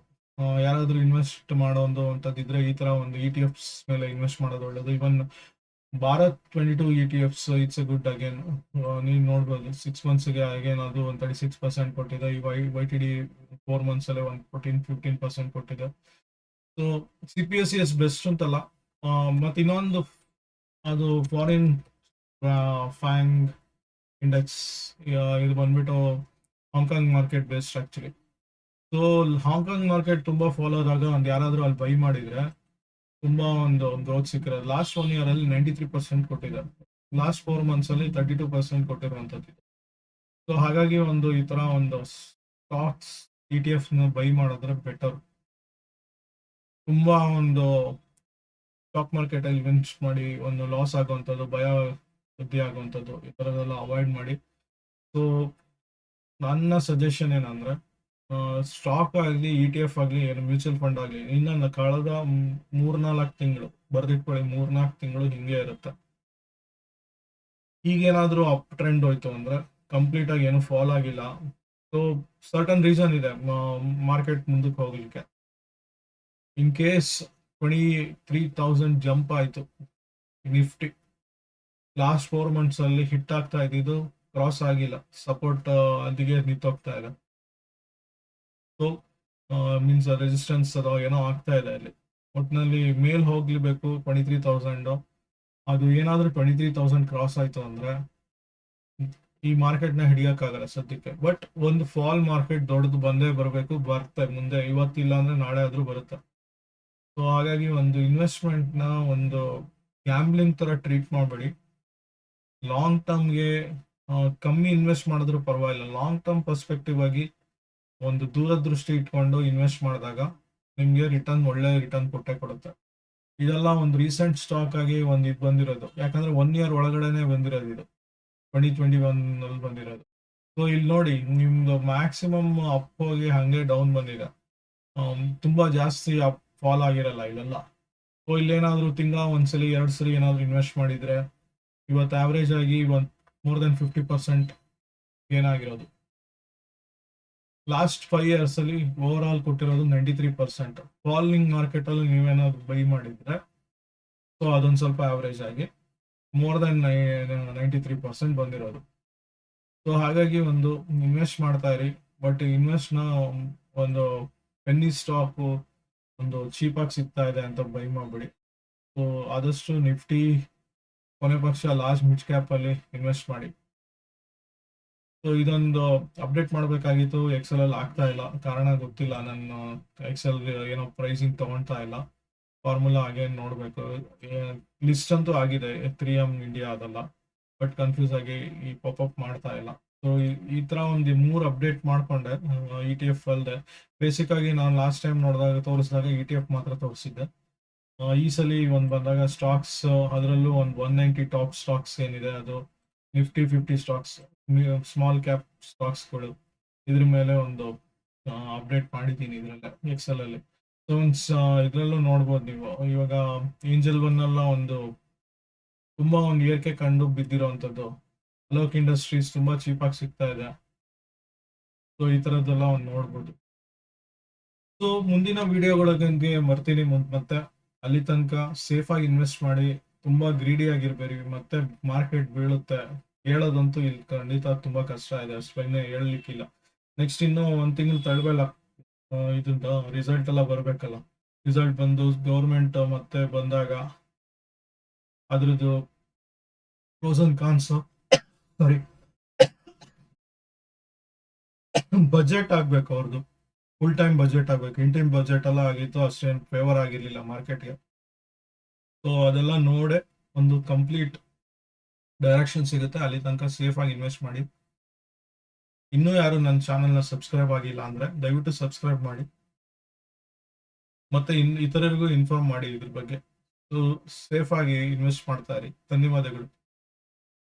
[SPEAKER 1] ಯಾರಾದ್ರೂ ಇನ್ವೆಸ್ಟ್ ಮಾಡೋದು ಅಂತದಿದ್ರೆ ಈ ತರ ಒಂದು ಇ ಟಿ ಎಫ್ಸ್ ಮೇಲೆ ಇನ್ವೆಸ್ಟ್ ಮಾಡೋದು ಒಳ್ಳೇದು. Even Bharat twenty two E T Fs it's a good again ನೀವು ನೋಡ್ಬೋದು ಸಿಕ್ಸ್ ಮಂತ್ಸ್ಗೆ ಅಗೇನ್ ಅದು ಒಂದು ತರ್ಟಿ ಸಿಕ್ಸ್ ಪರ್ಸೆಂಟ್ ಕೊಟ್ಟಿದೆ. ಈ Y Y T D four months ಅಲ್ಲೇ ಒಂದು ಫೋರ್ಟೀನ್ ಫಿಫ್ಟೀನ್ ಪರ್ಸೆಂಟ್ ಕೊಟ್ಟಿದೆ. So C P S C S best ಅಂತಲ್ಲ ಮತ್ತು ಇನ್ನೊಂದು ಅದು ಫಾರಿನ್ ಫ್ಯಾಂಗ್ ಇಂಡೆಕ್ಸ್ ಇದು ಬಂದ್ಬಿಟ್ಟು Hong Kong market best actually so Hong Kong market ತುಂಬಾ ಫಾಲೋ ಆದಾಗ ಒಂದು ಯಾರಾದರೂ ಅಲ್ಲಿ ಬೈ ಮಾಡಿದ್ರೆ ತುಂಬಾ ಒಂದು ಗ್ರೋತ್ ಸಿಕ್ಕಿರೋ ಲಾಸ್ಟ್ ಒನ್ ಇಯರ್ ಅಲ್ಲಿ ನೈಂಟಿ ತ್ರೀ ಪರ್ಸೆಂಟ್ ಕೊಟ್ಟಿದ್ದಾರೆ. ಲಾಸ್ಟ್ ಫೋರ್ ಮಂತ್ಸ್ ಅಲ್ಲಿ ತರ್ಟಿ ಟು ಪರ್ಸೆಂಟ್ ಕೊಟ್ಟಿರುವಂಥದ್ದು. ಸೊ ಹಾಗಾಗಿ ಒಂದು ಈ ತರ ಒಂದು ಸ್ಟಾಕ್ಸ್ ಇ ಟಿ ಎಫ್ನ ಬೈ ಮಾಡಿದ್ರೆ ಬೆಟರ್ ತುಂಬಾ ಒಂದು ಸ್ಟಾಕ್ ಮಾರ್ಕೆಟ್ ಅಲ್ಲಿ ಇನ್ವೆಸ್ಟ್ ಮಾಡಿ ಒಂದು ಲಾಸ್ ಆಗುವಂಥದ್ದು, ಭಯ ಬುದ್ಧಿ ಆಗುವಂಥದ್ದು ಈ ಥರದೆಲ್ಲ ಅವಾಯ್ಡ್ ಮಾಡಿ. ಸೊ ನನ್ನ ಸಜೆಷನ್ ಏನಂದ್ರೆ ಸ್ಟಾಕ್ ಆಗಲಿ ಇ ಟಿ ಎಫ್ ಆಗಲಿ, ಏನು ಮ್ಯೂಚುವಲ್ ಫಂಡ್ ಆಗಲಿ, ಇನ್ನೊಂದು ಕಳೆದ ಮೂರ್ನಾಲ್ಕು ತಿಂಗಳು ಬರ್ದಿಟ್ಕೊಳ್ಳಿ ಮೂರ್ನಾಲ್ಕು ತಿಂಗಳು ಹಿಂಗೆ ಇರುತ್ತೆ. ಈಗೇನಾದ್ರೂ ಅಪ್ ಟ್ರೆಂಡ್ ಹೋಯ್ತು ಅಂದ್ರೆ ಕಂಪ್ಲೀಟ್ ಆಗಿ ಏನು ಫಾಲ್ ಆಗಿಲ್ಲ. ಸೊ ಸರ್ಟನ್ ರೀಸನ್ ಇದೆ ಮಾರ್ಕೆಟ್ ಮುಂದಕ್ಕೆ ಹೋಗ್ಲಿಕ್ಕೆ. In case twenty three thousand jump ಆಯಿತು. ನಿಫ್ಟಿ ಲಾಸ್ಟ್ ಫೋರ್ ಮಂತ್ಸ್ ಅಲ್ಲಿ ಹಿಟ್ ಆಗ್ತಾ ಇದ್ದಿದ್ದು ಕ್ರಾಸ್ ಆಗಿಲ್ಲ. ಸಪೋರ್ಟ್ ಅಲ್ಲಿಗೆ ನಿಂತೋಗ್ತಾ ಇದೆ. ಸೊ ಮೀನ್ಸ್ ರೆಸಿಸ್ಟೆನ್ಸ್ ಅದು ಏನೋ ಆಗ್ತಾ ಇದೆ ಅಲ್ಲಿ. ಒಟ್ಟಿನಲ್ಲಿ ಮೇಲ್ ಹೋಗ್ಲಿಬೇಕು ಟ್ವೆಂಟಿ ತ್ರೀ ತೌಸಂಡ್ ಅದು ಏನಾದರೂ ಟ್ವೆಂಟಿ ತ್ರೀ ತೌಸಂಡ್ ಕ್ರಾಸ್ ಆಯ್ತು ಅಂದ್ರೆ ಈ ಮಾರ್ಕೆಟ್ನ ಹಿಡಿಯಕ್ಕಾಗಲ್ಲ ಸದ್ಯಕ್ಕೆ. ಬಟ್ ಒಂದು ಫಾಲ್ ಮಾರ್ಕೆಟ್ ದೊಡ್ಡದು ಬಂದೇ ಬರಬೇಕು ಬರ್ತಾ ಮುಂದೆ ಇವತ್ತಿಲ್ಲ ಅಂದ್ರೆ ನಾಳೆ ಆದ್ರೂ ಬರುತ್ತೆ. ಸೊ ಹಾಗಾಗಿ ಒಂದು ಇನ್ವೆಸ್ಟ್ಮೆಂಟ್ನ ಒಂದು ಗ್ಯಾಂಬ್ಲಿಂಗ್ ತರ ಟ್ರೀಟ್ ಮಾಡಬೇಡಿ. ಲಾಂಗ್ ಟರ್ಮ್ಗೆ ಕಮ್ಮಿ ಇನ್ವೆಸ್ಟ್ ಮಾಡಿದ್ರು ಪರವಾಗಿಲ್ಲ. ಲಾಂಗ್ ಟರ್ಮ್ ಪರ್ಸ್ಪೆಕ್ಟಿವ್ ಆಗಿ ಒಂದು ದೂರದೃಷ್ಟಿ ಇಟ್ಕೊಂಡು ಇನ್ವೆಸ್ಟ್ ಮಾಡಿದಾಗ ನಿಮ್ಗೆ ರಿಟರ್ನ್ ಒಳ್ಳೆ ರಿಟರ್ನ್ ಕೊಟ್ಟೆ ಕೊಡುತ್ತೆ. ಇದೆಲ್ಲ ಒಂದು ರೀಸೆಂಟ್ ಸ್ಟಾಕ್ ಆಗಿ ಒಂದು ಇದು ಬಂದಿರೋದು. ಯಾಕಂದ್ರೆ ಒನ್ ಇಯರ್ ಒಳಗಡೆನೆ ಬಂದಿರೋದು ಇದು. ಟ್ವೆಂಟಿ ಟ್ವೆಂಟಿ ಒನ್ ಅಲ್ಲಿ ಬಂದಿರೋದು. ಸೊ ಇಲ್ಲಿ ನೋಡಿ, ನಿಮ್ದು ಮ್ಯಾಕ್ಸಿಮಮ್ ಅಪ್ ಹೋಗಿ ಹಂಗೆ ಡೌನ್ ಬಂದಿದೆ. ತುಂಬಾ ಜಾಸ್ತಿ ಅಪ್ ಫಾಲ್ ಆಗಿರಲ್ಲ ಇಲ್ಲೆಲ್ಲ ಸೊ ಇಲ್ಲೇನಾದ್ರೂ ತಿಂಗಳ ಒಂದ್ಸಲಿ ಎರಡ್ ಸರಿ ಏನಾದ್ರೂ ಇನ್ವೆಸ್ಟ್ ಮಾಡಿದ್ರೆ ಇವತ್ತು ಆವರೇಜ್ ಆಗಿ ಒಂದ್ ಮೋರ್ ದೆನ್ ಫಿಫ್ಟಿ ಪರ್ಸೆಂಟ್ ಏನಾಗಿರೋದು ಲಾಸ್ಟ್ ಫೈವ್ ಇಯರ್ಸ್ ಅಲ್ಲಿ ಓವರ್ ಆಲ್ ಕೊಟ್ಟಿರೋದು ninety three percent falling market ಅಲ್ಲಿ ನೀವೇನಾದ್ರು ಬೈ ಮಾಡಿದ್ರೆ ಸೊ ಅದೊಂದು ಸ್ವಲ್ಪ ಆವರೇಜ್ ಆಗಿ more than ninety three percent ಬಂದಿರೋದು. ಸೊ ಹಾಗಾಗಿ ಒಂದು ಇನ್ವೆಸ್ಟ್ ಮಾಡ್ತಾ ಇರಿ. ಬಟ್ ಇನ್ವೆಸ್ಟ್ನ ಒಂದು ಪೆನ್ನಿ ಸ್ಟಾಕ್ ಒಂದು ಚೀಪ್ ಆಗಿ ಸಿಗ್ತಾ ಇದೆ ಅಂತ ಬೈ ಮಾಡ್ಬಿಡಿ. ಸೊ ಆದಷ್ಟು ನಿಫ್ಟಿ ಕೊನೆ ಪಕ್ಷ ಲಾಸ್ಟ್ ಮಿಡ್ ಕ್ಯಾಪ್ ಅಲ್ಲಿ ಇನ್ವೆಸ್ಟ್ ಮಾಡಿ. ಸೊ ಇದೊಂದು ಅಪ್ಡೇಟ್ ಮಾಡಬೇಕಾಗಿತ್ತು. ಎಕ್ಸೆಲ್ ಅಲ್ಲಿ ಆಗ್ತಾ ಇಲ್ಲ. ಕಾರಣ ಗೊತ್ತಿಲ್ಲ. ನಾನು ಎಕ್ಸೆಲ್ ಏನೋ ಪ್ರೈಸಿಂಗ್ ತಗೊಳ್ತಾ ಇಲ್ಲ. ಫಾರ್ಮುಲಾ ಹಾಗೆ ನೋಡಬೇಕು. ಲಿಸ್ಟ್ ಅಂತೂ ಆಗಿದೆ. ತ್ರೀ ಎಂ ಇಂಡಿಯಾ ಅದಲ್ಲ. ಬಟ್ ಕನ್ಫ್ಯೂಸ್ ಆಗಿ ಈ ಪಾಪಪ್ ಮಾಡ್ತಾ ಇಲ್ಲ. ಸೊ ಈ ತರ ಒಂದು ಮೂರು ಅಪ್ಡೇಟ್ ಮಾಡ್ಕೊಂಡೆ ಇ ಟಿ ಎಫ್ ಅಲ್ಲದೆ ಬೇಸಿಕ್ ಆಗಿ ನಾನು ಲಾಸ್ಟ್ ಟೈಮ್ ನೋಡಿದಾಗ ತೋರಿಸಿದಾಗ ಇ ಟಿ ಎಫ್ ಮಾತ್ರ ತೋರಿಸಿದ್ದೆ. ಈ ಸಲ ಒಂದು ಬಂದಾಗ ಸ್ಟಾಕ್ಸ್ ಅದರಲ್ಲೂ ಒಂದು ಒನ್ ನೈಂಟಿ ಟಾಪ್ ಸ್ಟಾಕ್ಸ್ ಏನಿದೆ ಅದು Nifty fifty stocks small cap ಸ್ಟಾಕ್ಸ್ಗಳು ಇದ್ರ ಮೇಲೆ ಒಂದು ಅಪ್ಡೇಟ್ ಮಾಡಿದ್ದೀನಿ ಇದರಲ್ಲೇ ಎಕ್ಸೆಲ್ ಅಲ್ಲಿ. ಸೊ, ಇದರಲ್ಲೂ ನೋಡ್ಬೋದು ನೀವು. ಇವಾಗ ಏಂಜಲ್ ಒನ್ ಒಂದು, ತುಂಬಾ ಒಂದು ಏರಿಕೆ ಕಂಡು ಬಿದ್ದಿರೋವಂಥದ್ದು ಅಲೋಕ್ ಇಂಡಸ್ಟ್ರೀಸ್ ತುಂಬಾ ಚೀಪ್ ಆಗಿ ಸಿಗ್ತಾ ಇದೆ. ಸೊ ಈ ತರದ್ದೆಲ್ಲ ಒಂದು ನೋಡ್ಬೋದು. ಸೊ ಮುಂದಿನ ವಿಡಿಯೋಗಳಿಗೆ ಬರ್ತೀನಿ ಮತ್ತೆ ಅಲ್ಲಿ ತನಕ ಸೇಫ್ ಆಗಿ ಇನ್ವೆಸ್ಟ್ ಮಾಡಿ, ತುಂಬಾ ಗ್ರೀಡಿ ಆಗಿರ್ಬೇಡಿ, ಮತ್ತೆ ಮಾರ್ಕೆಟ್ ಬೀಳುತ್ತೆ. ಹೇಳೋದಂತೂ ಇಲ್ಲಿ ಖಂಡಿತ ತುಂಬಾ ಕಷ್ಟ ಇದೆ, ಅಷ್ಟು ಹೇಳಲಿಕ್ಕಿಲ್ಲ. ನೆಕ್ಸ್ಟ್ ಇನ್ನು ಒಂದ್ ತಿಂಗಳು ತಡಬೇಡ. ಇದ್ದ ರಿಸಲ್ಟ್ ಎಲ್ಲ ಬರ್ಬೇಕಲ್ಲ. ರಿಸಲ್ಟ್ ಬಂದು ಗೌರ್ಮೆಂಟ್ ಮತ್ತೆ ಬಂದಾಗ ಅದ್ರದ್ದು ಪ್ರೋಸ್ ಸಾರಿ ಬಜೆಟ್ ಆಗ್ಬೇಕು ಅವ್ರದ್ದು ಫುಲ್ ಟೈಮ್ ಬಜೆಟ್ ಆಗ್ಬೇಕು. ಇನ್ ಟೈಮ್ ಬಜೆಟ್ ಎಲ್ಲ ಆಗಿತ್ತು ಅಷ್ಟೇನು ಫೇವರ್ ಆಗಿರ್ಲಿಲ್ಲ ಮಾರ್ಕೆಟ್ಗೆ ಸೊ ಅದೆಲ್ಲ ನೋಡೆ ಒಂದು ಕಂಪ್ಲೀಟ್ ಡೈರೆಕ್ಷನ್ ಸಿಗುತ್ತೆ. ಅಲ್ಲಿ ತನಕ ಸೇಫ್ ಆಗಿ ಇನ್ವೆಸ್ಟ್ ಮಾಡಿ. ಇನ್ನೂ ಯಾರು ನನ್ನ ನ ಸಬ್ಸ್ಕ್ರೈಬ್ ಆಗಿಲ್ಲ ಅಂದ್ರೆ ದಯವಿಟ್ಟು ಸಬ್ಸ್ಕ್ರೈಬ್ ಮಾಡಿ. ಮತ್ತೆ ಇನ್ ಇತರರಿಗೂ ಇನ್ಫಾರ್ಮ್ ಮಾಡಿ ಇದ್ರ ಬಗ್ಗೆ. ಸೊ ಸೇಫ್ ಆಗಿ ಇನ್ವೆಸ್ಟ್ ಮಾಡ್ತಾ ಇರಿ. ಧನ್ಯವಾದಗಳು.